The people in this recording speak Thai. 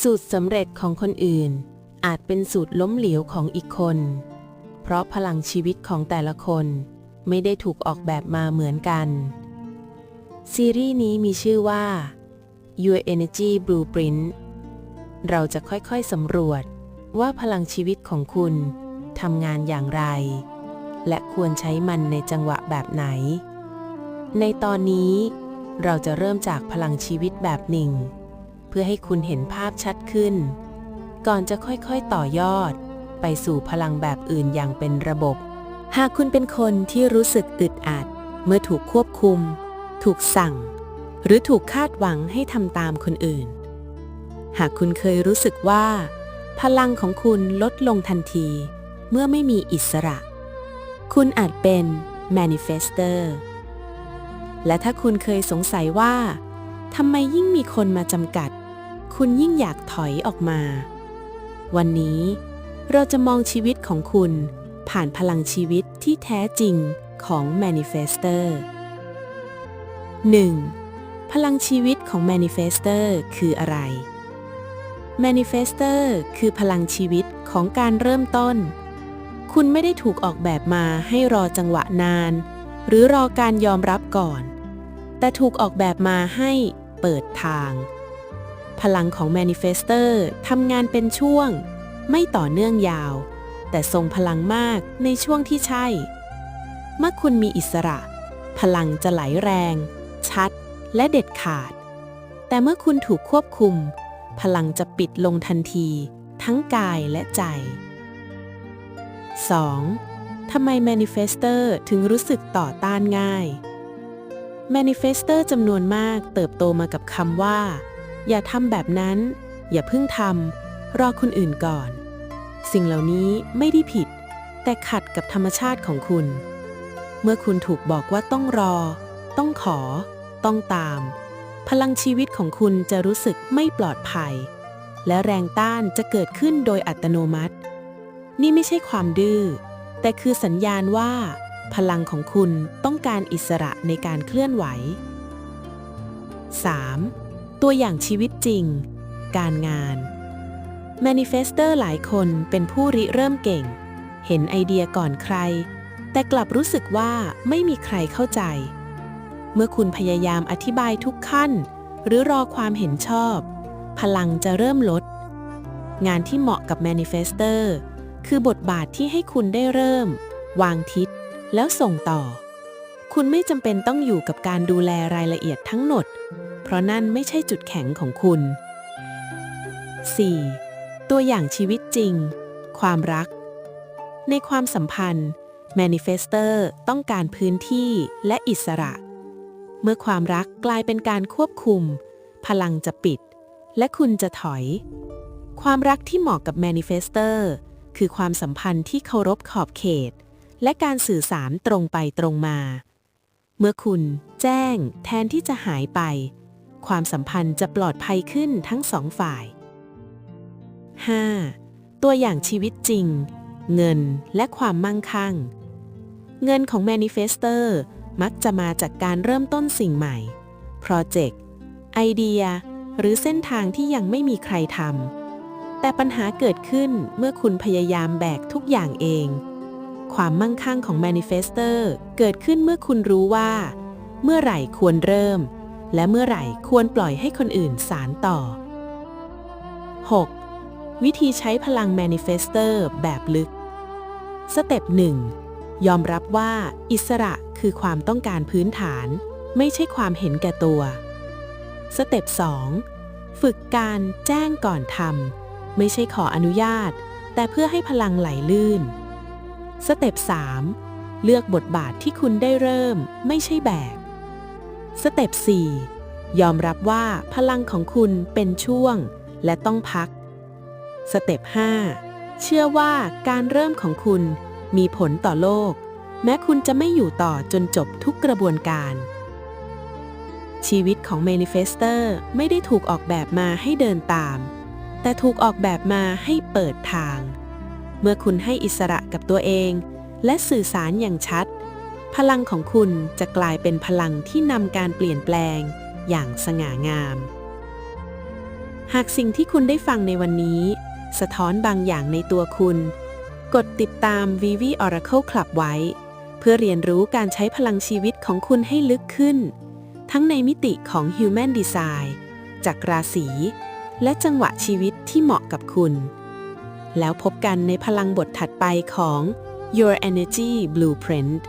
สูตรสำเร็จของคนอื่น อาจเป็นสูตรล้มเหลวของอีกคน เพราะพลังชีวิตของแต่ละคนไม่ได้ถูกออกแบบมาเหมือนกัน ซีรีส์นี้มีชื่อว่า Your Energy Blueprint เราจะค่อยๆสำรวจว่าพลังชีวิตของคุณทำงานอย่างไร และควรใช้มันในจังหวะแบบไหน ในตอนนี้ เราจะเริ่มจากพลังชีวิตแบบหนึ่ง พื่อให้คุณเห็นภาพชัดขึ้น ก่อนจะค่อยๆต่อยอด ไปสู่พลังแบบอื่นอย่างเป็นระบบ หากคุณเป็นคนที่รู้สึกอึดอัด เมื่อถูกควบคุม ถูกสั่ง หรือถูกคาดหวังให้ทำตามคนอื่น หากคุณเคยรู้สึกว่า พลังของคุณลดลงทันที เมื่อไม่มีอิสระ คุณอาจเป็น manifester และถ้าคุณเคยสงสัยว่าทำไมยิ่งมีคนมาจำกัด คุณยิ่งอยากถอยออกมา วันนี้เราจะมองชีวิตของคุณ ผ่านพลังชีวิตที่แท้จริงของ manifester 1. พลังชีวิตของ manifester คืออะไร manifester คือพลังชีวิตของการเริ่มต้น คุณไม่ได้ถูกออกแบบมาให้รอจังหวะนาน หรือรอการยอมรับก่อน แต่ถูกออกแบบมาให้เปิดทาง พลังของ manifester ทำงานเป็นช่วง ไม่ต่อเนื่องยาว แต่ทรงพลังมากในช่วงที่ใช่ เมื่อคุณมีอิสระ พลังจะไหลแรง ชัด และเด็ดขาด แต่เมื่อคุณถูกควบคุม พลังจะปิดลงทันที ทั้งกายและใจ 2. ทำไม manifester ถึงรู้สึกต่อต้านง่าย manifester จำนวนมากเติบโตมากับคำว่า อย่าทำแบบนั้น อย่าเพิ่งทำรอคนอื่นก่อน สิ่งเหล่านี้ไม่ได้ผิด แต่ขัดกับธรรมชาติของคุณ เมื่อคุณถูกบอกว่าต้องรอ ต้องขอ ต้องตาม พลังชีวิตของคุณจะรู้สึกไม่ปลอดภัย และแรงต้านจะเกิดขึ้นโดยอัตโนมัติ นี่ไม่ใช่ความดื้อ แต่คือสัญญาณว่า พลังของคุณต้องการอิสระในการเคลื่อนไหว 3. ตัวอย่างชีวิตจริง การงาน Manifester หลายคนเป็นผู้ริเริ่มเก่ง เห็นไอเดียก่อนใคร แต่กลับรู้สึกว่าไม่มีใครเข้าใจ เมื่อคุณพยายามอธิบายทุกขั้น หรือรอความเห็นชอบ พลังจะเริ่มลด งานที่เหมาะกับ Manifester คือบทบาทที่ให้คุณได้เริ่ม วางทิศ แล้วส่งต่อ คุณไม่จำเป็นต้องอยู่กับการดูแลรายละเอียดทั้งหมด เพราะนั่นไม่ใช่จุดแข็งของคุณ 4. ตัวอย่างชีวิตจริง ความรัก ในความสัมพันธ์ Manifester ต้องการพื้นที่และอิสระ เมื่อความรักกลายเป็นการควบคุม พลังจะปิด และคุณจะถอย ความรักที่เหมาะกับ Manifester คือความสัมพันธ์ที่เคารพขอบเขต และการสื่อสารตรงไปตรงมา เมื่อคุณแจ้งแทนที่จะหายไป ความสัมพันธ์จะปลอดภัยขึ้นทั้งสองฝ่าย 5. ตัวอย่างชีวิตจริง เงินและความมั่งคั่ง เงินของ Manifester มักจะมาจากการเริ่มต้นสิ่งใหม่ โปรเจกต์ ไอเดีย หรือเส้นทางที่ยังไม่มีใครทำ แต่ปัญหาเกิดขึ้นเมื่อคุณพยายามแบกทุกอย่างเอง ความมั่งคั่งของ Manifester เกิดขึ้นเมื่อคุณรู้ว่า เมื่อไหร่ควรเริ่ม และเมื่อไหร่ควรปล่อยให้คนอื่นสารต่อ 6. วิธีใช้พลัง Manifester แบบลึก สเต็ป 1 ยอมรับว่าอิสระคือความต้องการพื้นฐาน ไม่ใช่ความเห็นแก่ตัว สเต็ป 2 ฝึกการแจ้งก่อนทำไม่ใช่ขออนุญาต แต่เพื่อให้พลังไหลลื่น สเต็ป 3 เลือกบทบาทที่คุณได้เริ่ม ไม่ใช่แบก สเต็ป 4 ยอมรับว่าพลังของคุณเป็นช่วงและต้องพัก สเต็ป 5 เชื่อว่าการเริ่มของคุณมีผลต่อโลก แม้คุณจะไม่อยู่ต่อจนจบทุกกระบวนการ ชีวิตของ Manifester ไม่ได้ถูกออกแบบมาให้เดินตาม แต่ถูกออกแบบมาให้เปิดทาง เมื่อคุณให้อิสระกับตัวเอง และสื่อสารอย่างชัด พลังของคุณจะกลายเป็นพลังที่นำการเปลี่ยนแปลงอย่างสง่างาม หากสิ่งที่คุณได้ฟังในวันนี้ สะท้อนบางอย่างในตัวคุณ กดติดตาม Vivi Oracle Club ไว้ เพื่อเรียนรู้การใช้พลังชีวิตของคุณให้ลึกขึ้น ทั้งในมิติของ Human Design จากราศี และจังหวะชีวิตที่เหมาะกับคุณ แล้วพบกันในพลังบทถัดไปของ Your Energy Blueprint